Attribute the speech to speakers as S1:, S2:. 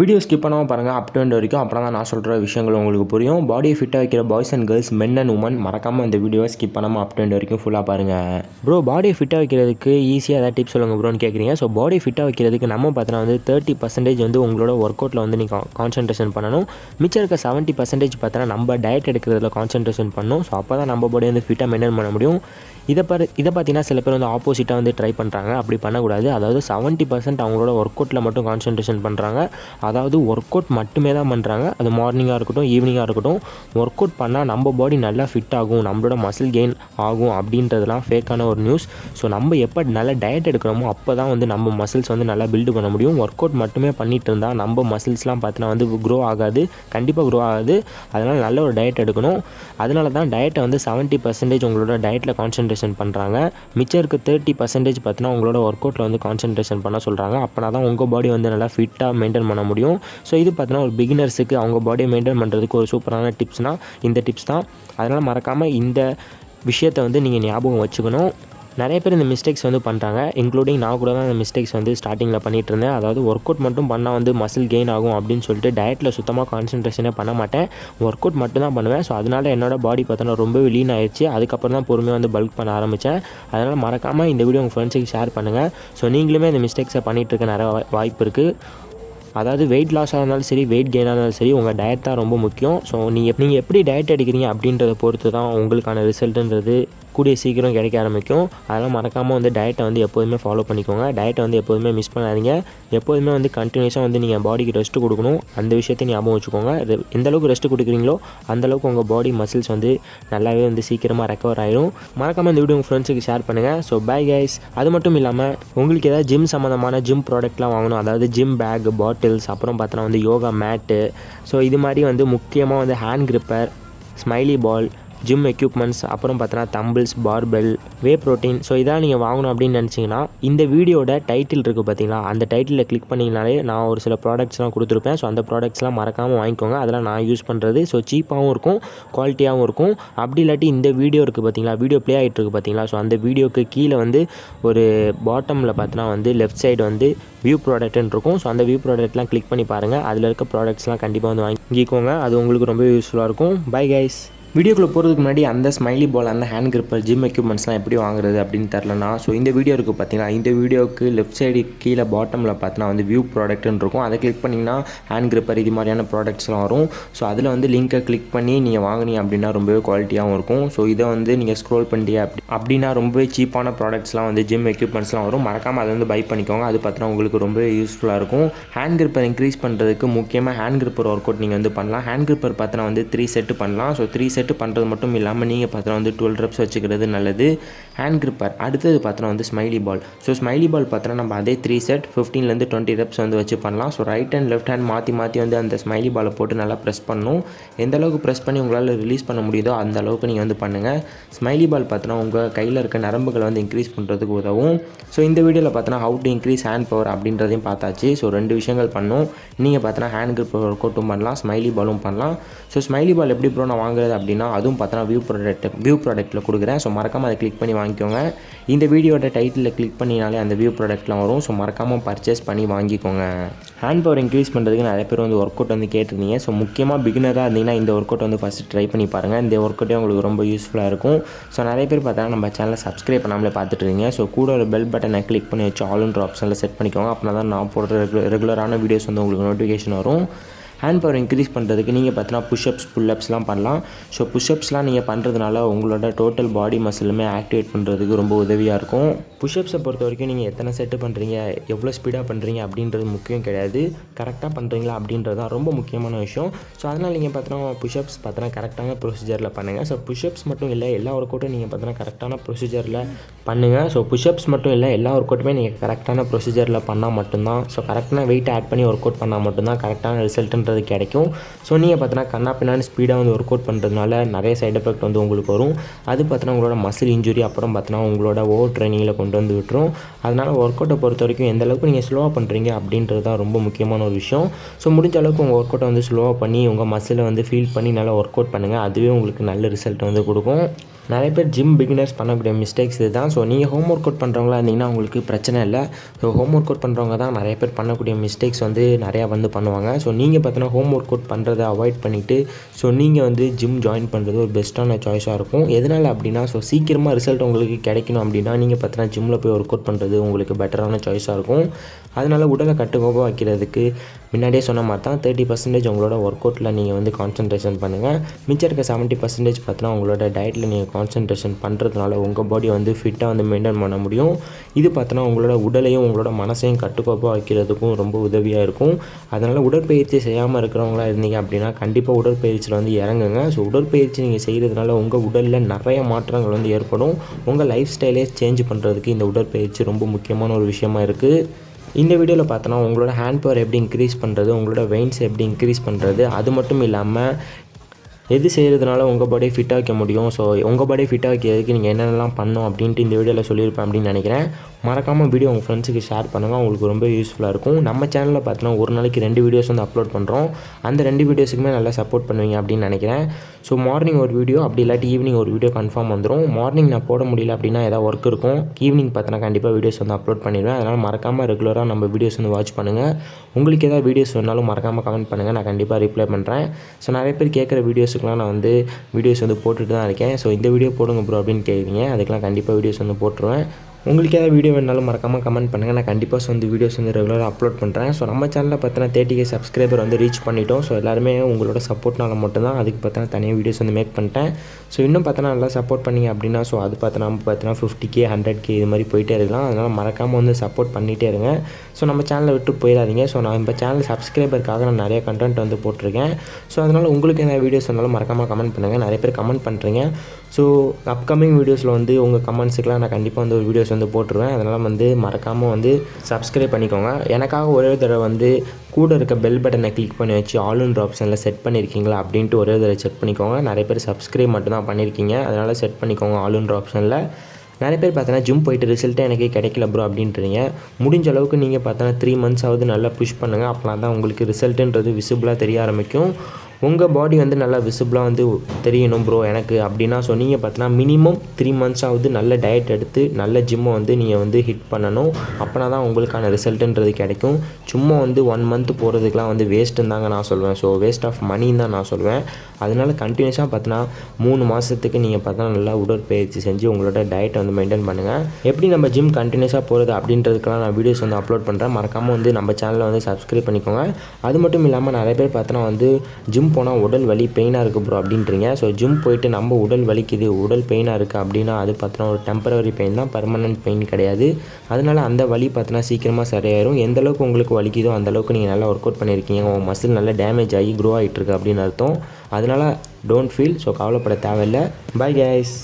S1: Video skip பண்ணாமல் பாருங்கள் up to வரைக்கும் அப்புறம் தான் நான் சொல்கிற விஷயங்கள் உங்களுக்கு புரியும். பாடியை ஃபிட்டாக வைக்கிற boys and girls men and women மறக்காமல் இந்த வீடியோவை ஸ்கிப் பண்ணாமல் அப் டு வரைக்கும் ஃபுல்லாக பாருங்கள் ப்ரோ பாடியை ஃபிட்டாக வைக்கிறதுக்கு ஈஸியாக ஏதாவது டிப்ஸ் சொல்லுங்கள் ப்ரோன்னு கேட்குறீங்க ஸோ பாடி ஃபிட்டாக வைக்கிறதுக்கு நம்ம பார்த்தோன்னா வந்து தேர்ட்டி பர்சன்டேஜ் வந்து உங்களோட ஒர்க் அவுட்டில் வந்து நீங்கள் கான்சன்ட்ரேஷன் பண்ணணும். மிச்சம் இருக்க செவன்ட்டி பர்சன்டேஜ் பார்த்தோன்னா நம்ம டயட் எடுக்கிறதுல கான்சன்ட்ரேஷன் பண்ணணும் ஸோ அப்போ தான் நம்ம பாடி வந்து ஃபிட்டாக மெயின்டைன் பண்ண முடியும். இதை பாரு இதை பார்த்தீங்கன்னா சில பேர் வந்து ஆப்போசிட்டாக வந்து ட்ரை பண்ணுறாங்க அப்படி பண்ணக்கூடாது. அதாவது செவன்ட்டி பர்சன்ட் அவங்களோட ஒர்க் அவுட்டில் மட்டும் கான்சன்ட்ரேஷன் பண்ணுறாங்க அதாவது ஒர்க் அவுட் மட்டுமே தான் பண்ணுறாங்க அது மார்னிங்காக இருக்கட்டும் ஈவினிங்காக இருக்கட்டும் ஒர்க் அவுட் பண்ணால் நம்ம பாடி நல்லா ஃபிட் ஆகும் நம்மளோட மசில் கெயின் ஆகும் அப்படின்றதுலாம் ஃபேக்கான ஒரு நியூஸ் ஸோ நம்ம எப்போ நல்ல டயட் எடுக்கிறோமோ அப்போ தான் வந்து நம்ம மசில்ஸ் வந்து நல்லா பில்டு பண்ண முடியும். ஒர்க் அவுட் மட்டுமே பண்ணிட்டு இருந்தால் நம்ம மசில்ஸ்லாம் பார்த்தீங்கன்னா வந்து க்ரோ ஆகாது கண்டிப்பாக க்ரோ ஆகாது. அதனால் நல்ல ஒரு டயட் எடுக்கணும். அதனால தான் டயட்டை வந்து செவன்ட்டி பர்சன்டேஜ் உங்களோட டயட்டில் கான்சன்ட்ரேஷன் பண்ணுறாங்க மிச்சம் இருக்க தேர்ட்டி பர்சன்டேஜ் பார்த்தீங்கன்னா உங்களோட ஒர்க் அவுட்டில் வந்து கான்சன்ட்ரேஷன் பண்ண சொல்கிறாங்க அப்போனா தான் உங்கள் பாடி வந்து நல்லா ஃபிட்டாக மெயின்டைன் பண்ண முடியும். ஸோ இது பார்த்தீங்கன்னா ஒரு பிகினர்ஸுக்கு அவங்க பாடியை மெயின்டைன் பண்ணுறதுக்கு ஒரு சூப்பரான டிப்ஸ்னால் இந்த டிப்ஸ் தான். அதனால் மறக்காமல் இந்த விஷயத்தை வந்து நீங்கள் ஞாபகம் வச்சுக்கணும். நிறைய பேர் இந்த மிஸ்டேக்ஸ் வந்து பண்ணுறாங்க இன்க்ளூடிங் நான் கூட தான் இந்த மிஸ்டேக்ஸ் வந்து ஸ்டார்டிங்கில் பண்ணிகிட்டு இருந்தேன். அதாவது ஒர்க் அவுட் மட்டும் பண்ணால் வந்து மசில் கெயின் ஆகும் அப்படின்னு சொல்லிட்டு டயட்டில் சுத்தமாக கான்சன்ட்ரேஷனே பண்ண மாட்டேன். ஒர்க் அவுட் மட்டும் தான் பண்ணுவேன். ஸோ அதனால் என்னோட பாடி பார்த்தோன்னா ரொம்பவே லீன் ஆயிடுச்சு அதுக்கப்புறம் தான் பொறுமையாக வந்து பல்க் பண்ண ஆரம்பித்தேன் அதனால் மறக்காமல் இந்த வீடியோ உங்கள் ஃப்ரெண்ட்ஸுக்கு ஷேர் பண்ணுங்கள் ஸோ நீங்களுமே இந்த மிஸ்டேக்ஸை பண்ணிகிட்டு இருக்க நிறைய வாய்ப்பு இருக்குது அதாவது வெயிட் லாஸாக இருந்தாலும் சரி வெயிட் கெயினாக இருந்தாலும் சரி உங்கள் டயட் தான் ரொம்ப முக்கியம். ஸோ நீங்கள் நீங்கள் எப்படி டயட் எடுக்கிறீங்க அப்படின்றத பொறுத்து தான் உங்களுக்கான ரிசல்ட்டுன்றது கூடிய சீக்கிரம் கிடைக்க ஆரம்பிக்கும். அதெல்லாம் மறக்காமல் வந்து டயட்டை வந்து எப்போதுமே ஃபாலோ பண்ணிக்கோங்க. டயட்டை வந்து எப்போதுமே மிஸ் பண்ணாதீங்க. எப்போதுமே வந்து கண்டினியூஸாக வந்து நீங்கள் பாடிக்கு ரெஸ்ட் கொடுக்கணும். அந்த விஷயத்தை ஞாபகம் வச்சுக்கோங்க. எந்த அளவுக்கு ரெஸ்ட் கொடுக்குறீங்களோ அந்தளவுக்கு உங்கள் பாடி மசில்ஸ் வந்து நல்லாவே வந்து சீக்கிரமாக ரெக்கவர் ஆயிடும் மறக்காமல் இந்த வீடியோ உங்கள் ஃப்ரெண்ட்ஸுக்கு ஷேர் பண்ணுங்கள் ஸோ பை கைஸ் அது மட்டும் இல்லாமல் உங்களுக்கு ஏதாவது ஜிம் சம்மந்தமான ஜிம் ப்ராடக்ட்லாம் வாங்கணும். அதாவது ஜிம் பேக் பாட்டில்ஸ் அப்புறம் பார்த்தோன்னா வந்து யோகா மேட்டு ஸோ இது மாதிரி வந்து முக்கியமாக வந்து hand gripper smiley ball gym equipments அப்புறம் பார்த்தோன்னா dumbbells barbell whey protein so இதெல்லாம் நீங்கள் வாங்கணும் அப்படின்னு நினச்சிங்கன்னா இந்த வீடியோட டைட்டில் இருக்குது பார்த்தீங்களா? அந்த டைட்டிலில் கிளிக் பண்ணிங்கனாலே நான் ஒரு சில ப்ராடக்ட்ஸ்லாம் கொடுத்துருப்பேன். ஸோ அந்த ப்ராடக்ட்ஸ்லாம் மறக்காமல் வாங்கிக்கோங்க. அதெல்லாம் நான் யூஸ் பண்ணுறது ஸோ சீப்பாகவும் இருக்கும் குவாலிட்டியாகவும் இருக்கும். அப்படி இல்லாட்டி இந்த வீடியோ இருக்குது பார்த்தீங்களா? வீடியோ ப்ளே ஆகிட்டு இருக்குது பார்த்தீங்களா? ஸோ அந்த வீடியோக்கு கீழே வந்து ஒரு பாட்டமில் பார்த்தோன்னா வந்து லெஃப்ட் சைடு வந்து வியூ ப்ராடக்ட்னு இருக்கும். ஸோ அந்த வியூ ப்ராடக்ட்லாம் கிளிக் பண்ணி பாருங்கள் அதில் இருக்க ப்ராடக்ட்ஸ்லாம் கண்டிப்பாக வந்து வாங்கிக்கோங்க. அது உங்களுக்கு ரொம்ப யூஸ்ஃபுல்லாக இருக்கும். பை கைஸ் வீடியோக்குள்ளே போகிறதுக்கு முன்னாடி அந்த ஸ்மைலி பால் அந்த ஹேண்ட் கிரிப்பர் ஜிம் எக்யூப்மெண்ட்ஸ்லாம் எப்படி வாங்குறது அப்படின்னு தெரிலனா ஸோ இந்த வீடியோ இருக்குது பார்த்தீங்கன்னா இந்த வீடியோக்கு லெஃப்ட் சைடு கீழே பாட்டமில் பார்த்தீங்கன்னா வந்து வியூ ப்ராடக்ட்னு இருக்கும். அதை கிளிக் பண்ணிங்கன்னா ஹேண்ட் கிரிப்பர் இது மாதிரியான ப்ராடக்ட்ஸ்லாம் வரும். ஸோ அதில் வந்து லிங்கை கிளிக் பண்ணி நீங்கள் வாங்குனீங்க அப்படின்னா ரொம்பவே குவாலிட்டியாகவும் இருக்கும். ஸோ இதை வந்து நீங்கள் ஸ்க்ரோல் பண்ணிட்டீங்க அப்படி அப்படின்னா ரொம்பவே சீப்பான ப்ராடக்ட்ஸ்லாம் வந்து ஜிம் எக்யூப்மெண்ட்ஸ்லாம் வரும். மறக்காமல் அதை வந்து பை பண்ணிக்கோங்க. அது பார்த்தீங்கன்னா உங்களுக்கு ரொம்பவே யூஸ்ஃபுல்லாக இருக்கும். ஹேண்ட் கிரிப்பர் இன்க்ரீஸ் பண்ணுறதுக்கு முக்கியமாக ஹேண்ட் கிரிப்பர் ஒர்க் அவுட் நீங்கள் வந்து பண்ணலாம். ஹேண்ட் கிரிப்பர் பார்த்தீங்கன்னா வந்து த்ரீ செட்டு பண்ணலாம். ஸோ த்ரீ செட் செட்டு பண்ணுறது மட்டும் இல்லாமல் நீங்கள் பார்த்தோன்னா வந்து டுவெல் ரெப்ஸ் வச்சுக்கிறது நல்லது. ஹேண்ட் கிரிப்பர் அடுத்தது பார்த்தோன்னா வந்து smiley ball so smiley ball பார்த்தோன்னா நம்ம அதே த்ரீ செட் ஃபிஃப்டீன்லேருந்து டுவெண்ட்டி ரெப்ஸ் வந்து வச்சு பண்ணலாம். So right hand left hand மாற்றி மாற்றி வந்து அந்த ஸ்மைலி பாலை போட்டு நல்லா ப்ரெஸ் பண்ணணும். எந்த அளவுக்கு ப்ரெஸ் பண்ணி உங்களால் ரிலீஸ் பண்ண முடியுதோ அந்த அளவுக்கு நீங்கள் வந்து பண்ணுங்கள் ஸ்மைலி பால் பார்த்தோன்னா உங்கள் கையில் இருக்க நரம்புகளை வந்து இன்க்ரீஸ் பண்ணுறதுக்கு உதவும். ஸோ இந்த வீடியோவில் பார்த்தோன்னா how to increase hand power அப்படின்றதையும் பார்த்தாச்சு. ஸோ ரெண்டு விஷயங்கள் பண்ணும். நீங்கள் பார்த்தோன்னா ஹேண்ட் கிரிப் ஒர்க் அவுட்டும் பண்ணலாம் ஸ்மைலி பாலும் பண்ணலாம். ஸோ ஸ்மைலி பால் எப்படி ப்ரோ நான் வாங்குறது அப்படின்னு அதுவும் பார்த்தோன்னா வியூ ப்ராடக்ட் வியூ ப்ராடக்ட்டில் கொடுக்குறேன். ஸோ மறக்காமல் அதை கிளிக் பண்ணி வாங்கிக்கோங்க. இந்த வீடியோட டைட்டிலில் கிளிக் பண்ணினாலே அந்த வியூ ப்ராடக்ட்லாம் வரும். ஸோ மறக்காமல் பர்ச்சேஸ் பண்ணி வாங்கிக்கோங்க. ஹேண்ட் பவர் இன்க்ரீஸ் பண்ணுறதுக்கு நிறைய பேர் வந்து ஒர்க் அவுட் வந்து கேட்டிருந்தீங்க. ஸோ முக்கியமாக பிகினராக இருந்தீங்கன்னா இந்த ஒர்க் அவுட் வந்து ஃபஸ்ட்டு ட்ரை பண்ணி பாருங்கள் இந்த ஒர்க் அவுட்டே உங்களுக்கு ரொம்ப யூஸ்ஃபுல்லாக இருக்கும். ஸோ நிறைய பேர் பார்த்தா நம்ம சேனலை சப்ஸ்கிரைப் பண்ணாமலே பார்த்துட்டு இருக்கீங்க ஸோ கூட ஒரு பெல் பட்டனை கிளிக் பண்ணி வச்சு ஆல்ன்ற ஆப்ஷனில் செட் பண்ணிக்கோங்க. அப்படின்னா தான் நான் போடுற ரெகுலரான வீடியோஸ் வந்து உங்களுக்கு நோட்டிஃபிகேஷன் வரும். ஹேண்ட் பவர் இன்க்ரீஸ் பண்ணுறதுக்கு நீங்கள் பார்த்தீங்கன்னா புஷ்அப்ஸ் புல்லப்ஸ்லாம் பண்ணலாம். ஸோ புஷ்அப்ஸ்லாம் நீங்கள் பண்ணுறதுனால உங்களோட டோட்டல் பாடி மசிலுமே ஆக்டிவேட் பண்ணுறதுக்கு ரொம்ப உதவியாக இருக்கும். புஷ்அப்ஸை பொறுத்த வரைக்கும் நீங்கள் எத்தனை செட்டு பண்ணுறீங்க எவ்வளோ ஸ்பீடாக பண்ணுறீங்க அப்படின்றது முக்கியம் கிடையாது. கரெக்டாக பண்ணுறீங்களா அப்படின்றது தான் ரொம்ப முக்கியமான விஷயம். ஸோ அதனால் நீங்கள் பார்த்தீங்கன்னா புஷ்அப்ஸ் பார்த்தீங்கன்னா கரெக்டான ப்ரொசீஜரில் பண்ணுங்கள் ஸோ புஷ்அப்ஸ் மட்டும் இல்லை எல்லா ஒர்க் அவுட்டும் நீங்கள் பார்த்தீங்கன்னா கரெக்டான ப்ரொசீஜரில் பண்ணுங்கள் ஸோ புஷ்அப்ஸ் மட்டும் இல்லை எல்லா ஒர்க் அவுட்டுமே நீங்கள் கரெக்டான ப்ரொசீஜரில் பண்ணால் மட்டும்தான். ஸோ கரெக்டான வெயிட் ஆட் பண்ணி ஒர்க் அவுட் பண்ணால் மட்டும்தான் கரெக்டான ரிசல்ட்டுன்னு பண்ணுறது கிடைக்கும். ஸோ நீங்கள் பார்த்தீங்கன்னா கண்ணா பின்னான்னு ஸ்பீடாக வந்து ஒர்க் அவுட் பண்ணுறதுனால நிறைய சைட் எஃபெக்ட் வந்து உங்களுக்கு வரும். அது பார்த்தீங்கன்னா உங்களோட மசில் இன்ஜுரி அப்புறம் பார்த்தீங்கன்னா உங்களோட ஓவர் ட்ரைனிங்கில் கொண்டு வந்து விட்டுரும். அதனால் ஒர்க் அவுட்டை பொறுத்த வரைக்கும் எந்த அளவுக்கு நீங்கள் ஸ்லோவாக பண்ணுறீங்க அப்படின்றது தான் ரொம்ப முக்கியமான ஒரு விஷயம். ஸோ முடிஞ்ச அளவுக்கு உங்கள் ஒர்க் அவுட்டை வந்து ஸ்லோவாக பண்ணி உங்கள் மசிலை வந்து ஃபீல் பண்ணி நல்லா ஒர்க் அவுட் பண்ணுங்கள் அதுவே உங்களுக்கு நல்ல ரிசல்ட் வந்து கொடுக்கும். நிறைய பேர் ஜிம் பிகினர்ஸ் பண்ணக்கூடிய மிஸ்டேக்ஸ் இது தான் ஸோ நீங்கள் ஹோம் ஒர்க் அவுட் பண்ணுறவங்களா இருந்தீங்கன்னா உங்களுக்கு பிரச்சனை இல்லை. ஸோ ஹோம் ஒர்க் அவுட் பண்ணுறவங்க தான் நிறைய பேர் பண்ணக்கூடிய மிஸ்டேக்ஸ் வந்து நிறையா வந்து பண்ணுவாங்க. ஸோ நீங்கள் பார்த்தீங்கன்னா ஹோம் ஒர்க் அவுட் பண்ணுறதை அவாய்ட் பண்ணிவிட்டு ஸோ நீங்கள் வந்து ஜிம் ஜாயின் பண்ணுறது ஒரு பெஸ்ட்டான சாய்ஸாக இருக்கும். எதனால் அப்படின்னா ஸோ சீக்கிரமாக ரிசல்ட் உங்களுக்கு கிடைக்கணும் அப்படின்னா நீங்கள் பார்த்தீங்கன்னா ஜிம்மில் போய் ஒர்க் அவுட் பண்ணுறது உங்களுக்கு பெட்டரான சாய்ஸாக இருக்கும். அதனால் உடலை கட்டுக்கோப்பாக வைக்கிறதுக்கு முன்னாடியே சொன்ன மாதிரி தான் தேர்ட்டி பர்சன்டேஜ் உங்களோட ஒர்க் அவுட்டில் நீங்கள் வந்து கான்சன்ட்ரேஷன் பண்ணுங்கள் மிச்சம் இருக்க செவன்ட்டி பர்சன்டேஜ் பார்த்தீங்கன்னா உங்களோட டயட்டில் நீங்கள் கான்சன்ட்ரேஷன் பண்ணுறதுனால உங்கள் பாடி வந்து ஃபிட்டாக வந்து மெயின்டைன் பண்ண முடியும். இது பார்த்தோன்னா உங்களோட உடலையும் உங்களோட மனசையும் கட்டுக்கோப்பாக வைக்கிறதுக்கும் ரொம்ப உதவியாக இருக்கும். அதனால் உடற்பயிற்சி செய்யாமல் இருக்கிறவங்களா இருந்தீங்க அப்படின்னா கண்டிப்பாக உடற்பயிற்சியில் வந்து இறங்குங்க. ஸோ உடற்பயிற்சி நீங்கள் செய்கிறதுனால உங்கள் உடலில் நிறைய மாற்றங்கள் வந்து ஏற்படும். உங்கள் லைஃப் ஸ்டைலே சேஞ்ச் பண்ணுறதுக்கு இந்த உடற்பயிற்சி ரொம்ப முக்கியமான ஒரு விஷயமா இருக்குது இந்த வீடியோவில் பார்த்தோன்னா உங்களோட ஹேண்ட் பவர் எப்படி இன்க்ரீஸ் பண்ணுறது உங்களோட வெயின்ஸ் எப்படி இன்க்ரீஸ் பண்ணுறது அது மட்டும் இல்லாமல் எது செய்கிறதுனால உங்கள் பாடியை ஃபிட்டாக வைக்க முடியும்? ஸோ உங்கள் பாடியை ஃபிட்டாக வைக்கிறதுக்கு நீங்கள் என்னென்னலாம் பண்ணும் அப்படின்ட்டு இந்த வீடியோவில் சொல்லியிருப்பேன் அப்படின்னு நினைக்கிறேன். மறக்காமல் வீடியோ உங்கள் ஃப்ரெண்ட்ஸுக்கு ஷேர் பண்ணுங்கள் உங்களுக்கு ரொம்ப யூஸ்ஃபுல்லாக இருக்கும். நம்ம சேனலில் பார்த்தோன்னா ஒரு நாளைக்கு ரெண்டு வீடியோஸ் வந்து அப்லோட் பண்ணுறோம் அந்த ரெண்டு வீடியோஸுக்குமே நல்லா சப்போர்ட் பண்ணுவீங்க அப்படின்னு நினைக்கிறேன். ஸோ மார்னிங் ஒரு வீடியோ அப்படி இல்லாட்டி ஈவினிங் ஒரு வீடியோ கன்ஃபார்ம் வந்துடும் மார்னிங் நான் போட முடியல அப்படின்னா ஏதாவது ஒர்க் இருக்கும். ஈவினிங் பார்த்தீங்கன்னா கண்டிப்பாக வீடியோஸ் வந்து அப்லோட் பண்ணிடுவேன். அதனால் மறக்காமல் ரெகுலராக நம்ம வீடியோஸ் வந்து வாட்ச் பண்ணுங்கள் உங்களுக்கு ஏதாவது வீடியோஸ் வேணாலும் மறக்காமல் கமெண்ட் பண்ணுங்கள் நான் கண்டிப்பாக ரிப்ளை பண்ணுறேன் ஸோ நிறைய பேர் கேட்குற வீடியோஸுக்குலாம் நான் வந்து வீடியோஸ் வந்து போட்டுட்டு தான் இருக்கேன். ஸோ இந்த வீடியோ போடுங்க ப்ரோ அப்படின்னு கேட்குறீங்க அதுக்கெலாம் கண்டிப்பாக வீடியோஸ் வந்து போட்டுருவேன். உங்களுக்கு ஏதாவது வீடியோ வேணாலும் மறக்காமல் கமெண்ட் பண்ணுங்கள் நான் கண்டிப்பாக வந்து வீடியோஸ் வந்து ரெகுலராக அப்லோட் பண்ணுறேன் ஸோ நம்ம சேனலில் பார்த்தீங்கன்னா தேர்ட்டி கே சப்ஸ்கிரைபர் வந்து ரீச் பண்ணிட்டோம். ஸோ எல்லாருமே உங்களோட சப்போர்ட்னால மட்டும்தான் அதுக்கு பார்த்தீங்கன்னா தனியாக வீடியோஸ் வந்து மேக் பண்ணிட்டேன். ஸோ இன்னும் பார்த்தோன்னா நல்லா சப்போர்ட் பண்ணீங்க அப்படின்னா ஸோ அது பார்த்தோன்னா நம்ம பார்த்தீங்கன்னா ஃபிஃப்டி கே ஹண்ட்ரட் கே இது மாதிரி போயிட்டே இருக்கலாம். அதனால் மறக்காமல் வந்து சப்போர்ட் பண்ணிகிட்டே இருங்க. ஸோ நம்ம சேனலை விட்டு போயிடாதீங்க. ஸோ நான் இப்போ சேனல் சப்ஸ்கிரைபருக்காக நான் நிறைய கண்டென்ட் வந்து போட்டிருக்கேன். ஸோ அதனால் உங்களுக்கு என்ன வீடியோஸ் வந்தாலும் மறக்காமல் கமெண்ட் பண்ணுங்கள் நிறைய பேர் கமெண்ட் பண்ணுறீங்க ஸோ அப்கமிங் வீடியோஸில் வந்து உங்கள் கமெண்ட்ஸுக்கெலாம் நான் கண்டிப்பாக வந்து ஒரு வீடியோஸ் வந்து போட்டுருவேன். அதனால் வந்து மறக்காமல் வந்து சப்ஸ்கிரைப் பண்ணிக்கோங்க. எனக்காக ஒரே ஒரு தடவை வந்து கூட இருக்க பெல் பட்டனை கிளிக் பண்ணி வச்சு ஆல்ன்ற ஆப்ஷனில் செட் பண்ணியிருக்கீங்களா அப்படின்ட்டு ஒரே தடவை செக் பண்ணிக்கோங்க. நிறைய பேர் சப்ஸ்கிரைப் மட்டும் தான் பண்ணியிருக்கீங்க அதனால் செட் பண்ணிக்கோங்க ஆல்ன்ற ஆப்ஷனில் நிறைய பேர் பார்த்தோன்னா ஜிம் போயிட்டு ரிசல்ட்டே எனக்கு கிடைக்கல ப்ரோ அப்படின்றீங்க. முடிஞ்ச அளவுக்கு நீங்கள் பார்த்தோன்னா த்ரீ மந்த்ஸ் ஆகுது நல்லா புஷ் பண்ணுங்கள் அப்போலாம் தான் உங்களுக்கு ரிசல்ட்டுன்றது விசிபிளாக தெரிய ஆரம்பிக்கும். உங்கள் பாடி வந்து நல்லா விசிபிளாக வந்து தெரியணும் ப்ரோ எனக்கு அப்படின்னா ஸோ நீங்கள் பார்த்தீங்கன்னா மினிமம் த்ரீ மந்த்ஸாவது நல்ல டயட் எடுத்து நல்ல ஜிம்மை வந்து நீங்கள் வந்து ஹிட் பண்ணணும். அப்போனா தான் உங்களுக்கான ரிசல்ட்டுன்றது கிடைக்கும். சும்மா வந்து ஒன் மந்த் போகிறதுக்கெலாம் வந்து வேஸ்ட்டுன்னு தாங்க நான் சொல்வேன். ஸோ வேஸ்ட் ஆஃப் மணின்னு தான் நான் சொல்வேன். அதனால் கண்டினியூஸாக பார்த்தீங்கன்னா மூணு மாதத்துக்கு நீங்கள் பார்த்தா நல்லா உடற்பயிற்சி செஞ்சு உங்களோட டயட்டை வந்து மெயின்டைன் பண்ணுங்கள் எப்படி நம்ம ஜிம் கண்டினியூஸாக போகிறது அப்படின்றதுக்கெலாம் நான் வீடியோஸ் வந்து அப்லோட் பண்ணுறேன் மறக்காமல் வந்து நம்ம சேனலை வந்து சப்ஸ்கிரைப் பண்ணிக்கோங்க. அது மட்டும் இல்லாமல் நிறைய பேர் பார்த்தோன்னா வந்து ஜிம் ஜிம் போனால் உடல் வலி பெயினாக இருக்குது ப்ரோ அப்படின்றீங்க. ஸோ ஜிம் போயிட்டு நம்ம உடல் வலிக்குது உடல் பெயினாக இருக்குது அப்படின்னா அது பார்த்தோன்னா ஒரு டெம்பரவரி பெயின் தான் பர்மனன்ட் பெயின் கிடையாது. அதனால் அந்த வலி பார்த்தோன்னா சீக்கிரமாக சரியாயிரும். எந்த அளவுக்கு உங்களுக்கு வலிக்குதோ அந்தளவுக்கு நீங்கள் நல்லா ஒர்க் அவுட் பண்ணியிருக்கீங்க உங்கள் மசில் நல்லா டேமேஜ் ஆகி க்ரோ ஆகிட்டுருக்கு அப்படின்னு அர்த்தம். அதனால் டோன்ட் ஃபீல் ஸோ கவலைப்பட தேவையில்லை. By case